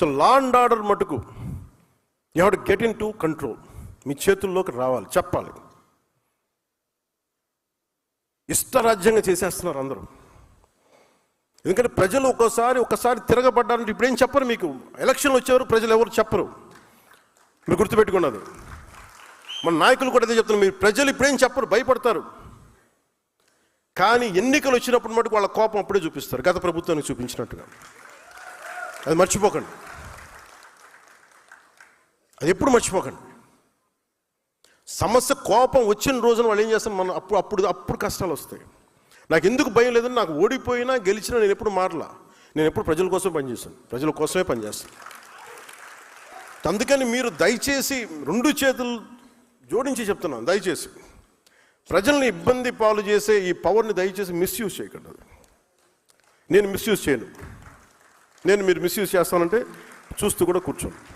So law and order మటుకు you have to get into control మీ చేతుల్లోకి రావాలి చెప్పాలి. ఇష్టరాజ్యంగా చేసేస్తున్నారు అందరూ. ఎందుకంటే ప్రజలు ఒక్కోసారి ఒక్కసారి తిరగబడ్డారంటే ఇప్పుడేం చెప్పరు మీకు? ఎలక్షన్లు వచ్చేవారు ప్రజలు ఎవరు చెప్పరు. మీరు గుర్తుపెట్టుకున్నది. మన నాయకులు కూడా అదే చెప్తున్నారు మీరు ప్రజలు ఇప్పుడేం చెప్పరు భయపడతారు. కానీ ఎన్నికలు వచ్చినప్పుడు మటుకు వాళ్ళ కోపం అప్పుడే చూపిస్తారు గత ప్రభుత్వానికి చూపించినట్టుగా. అది మర్చిపోకండి. అది ఎప్పుడు మర్చిపోకండి. సమస్య కోపం వచ్చిన రోజున వాళ్ళు ఏం చేస్తాం మనం అప్పుడు అప్పుడు అప్పుడు కష్టాలు వస్తాయి. నాకు ఎందుకు భయం లేదని నాకు ఓడిపోయినా గెలిచినా నేను ఎప్పుడు మారలా. నేను ఎప్పుడు ప్రజల కోసం పనిచేస్తాను ప్రజల కోసమే పనిచేస్తాను అందుకని మీరు దయచేసి రెండు చేతులు జోడించి చెప్తున్నాను దయచేసి. ప్రజల్ని ఇబ్బంది పాలు చేసే ఈ పవర్ని దయచేసి మిస్యూజ్ చేయకండి నేను మిస్యూజ్ చేయను. నేను మీరు మిస్యూజ్ చేస్తానంటే చూస్తూ కూడా కూర్చోను.